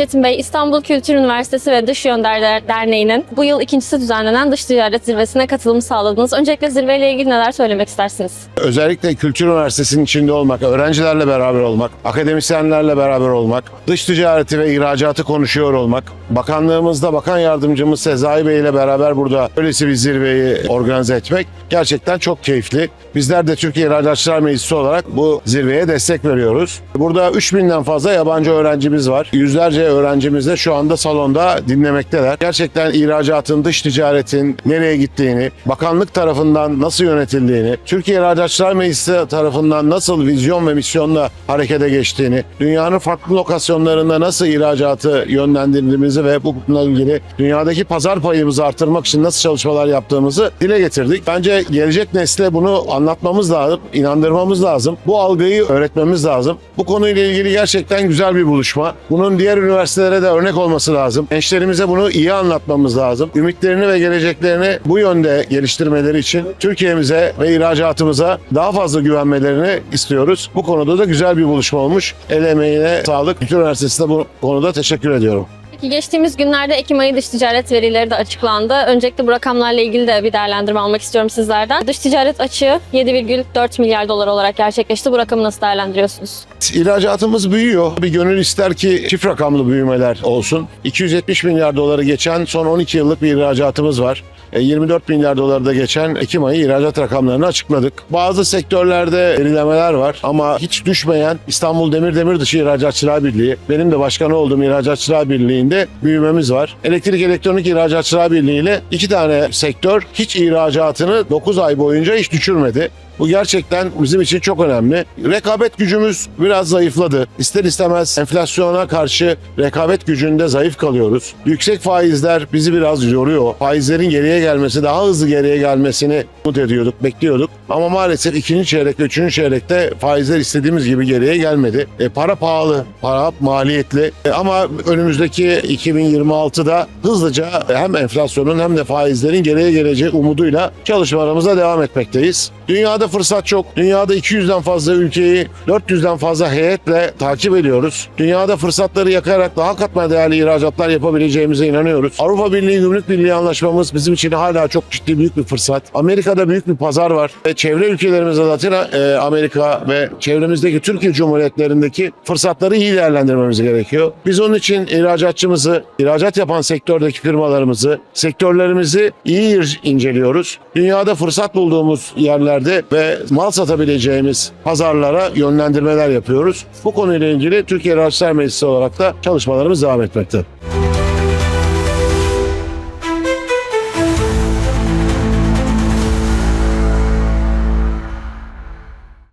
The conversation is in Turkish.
Çetin Bey, İstanbul Kültür Üniversitesi ve Dış Yönderler Derneği'nin bu yıl ikincisi düzenlenen dış ticaret zirvesine katılım sağladınız. Öncelikle zirveyle ilgili neler söylemek istersiniz? Özellikle Kültür Üniversitesi'nin içinde olmak, öğrencilerle beraber olmak, akademisyenlerle beraber olmak, dış ticareti ve ihracatı konuşuyor olmak, bakanlığımızda bakan yardımcımız Sezai Bey ile beraber burada öylesi bir zirveyi organize etmek gerçekten çok keyifli. Bizler de Türkiye İhracatçılar Meclisi olarak bu zirveye destek veriyoruz. Burada 3000'den fazla yabancı öğrencimiz var. Yüzlerce öğrencimiz de şu anda salonda dinlemekteler. Gerçekten ihracatın, dış ticaretin nereye gittiğini, bakanlık tarafından nasıl yönetildiğini, Türkiye İhracatçılar Meclisi tarafından nasıl vizyon ve misyonla harekete geçtiğini, dünyanın farklı lokasyonlarında nasıl ihracatı yönlendirdiğimizi ve bununla ilgili dünyadaki pazar payımızı artırmak için nasıl çalışmalar yaptığımızı dile getirdik. Bence gelecek nesle bunu anlatmamız lazım, inandırmamız lazım. Bu algıyı öğretmemiz lazım. Bu konuyla ilgili gerçekten güzel bir buluşma. Bunun diğer üniversitelere de örnek olması lazım. Gençlerimize bunu iyi anlatmamız lazım. Ümitlerini ve geleceklerini bu yönde geliştirmeleri için Türkiye'mize ve ihracatımıza daha fazla güvenmelerini istiyoruz. Bu konuda da güzel bir buluşma olmuş. El emeğine sağlık. Kültür Üniversitesi'ne bu konuda teşekkür ediyorum. Peki geçtiğimiz günlerde Ekim ayı dış ticaret verileri de açıklandı. Öncelikle bu rakamlarla ilgili de bir değerlendirme almak istiyorum sizlerden. Dış ticaret açığı 7,4 milyar dolar olarak gerçekleşti. Bu rakamı nasıl değerlendiriyorsunuz? İhracatımız büyüyor. Bir gönül ister ki çift rakamlı büyümeler olsun. 270 milyar doları geçen son 12 yıllık bir ihracatımız var. E, 24 milyar doları da geçen Ekim ayı ihracat rakamlarını açıkladık. Bazı sektörlerde gerilemeler var ama hiç düşmeyen İstanbul Demir Demir Dışı İhracatçılar Birliği, benim de başkanı olduğum İhracatçılar Birliği'nde büyümemiz var. Elektrik Elektronik İhracatçılar Birliği ile iki tane sektör hiç ihracatını 9 ay boyunca hiç düşürmedi. Bu gerçekten bizim için çok önemli. Rekabet gücümüz biraz zayıfladı. İster istemez enflasyona karşı rekabet gücünde zayıf kalıyoruz. Yüksek faizler bizi biraz yoruyor. Faizlerin geriye gelmesi, daha hızlı geriye gelmesini umut ediyorduk, bekliyorduk. Ama maalesef ikinci çeyrek, üçüncü çeyrekte faizler istediğimiz gibi geriye gelmedi. E, para pahalı, para maliyetli. E, ama önümüzdeki 2026'da hızlıca hem enflasyonun hem de faizlerin geriye geleceği umuduyla çalışmalarımıza devam etmekteyiz. Dünyada fırsat çok. Dünyada 200'den fazla ülkeyi 400'den fazla heyetle takip ediyoruz. Dünyada fırsatları yakarak daha katma değerli ihracatlar yapabileceğimize inanıyoruz. Avrupa Birliği Gümrük Birliği anlaşmamız bizim için hala çok ciddi büyük bir fırsat. Amerika'da büyük bir pazar var. Ve çevre ülkelerimizde Latin e, Amerika ve çevremizdeki Türkiye Cumhuriyetlerindeki fırsatları iyi değerlendirmemiz gerekiyor. Biz onun için ihracatçımızı, ihracat yapan sektördeki firmalarımızı, sektörlerimizi iyi inceliyoruz. Dünyada fırsat bulduğumuz yerlerde ve mal satabileceğimiz pazarlara yönlendirmeler yapıyoruz. Bu konuyla ilgili Türkiye İhracatçılar Meclisi olarak da çalışmalarımız devam etmekte.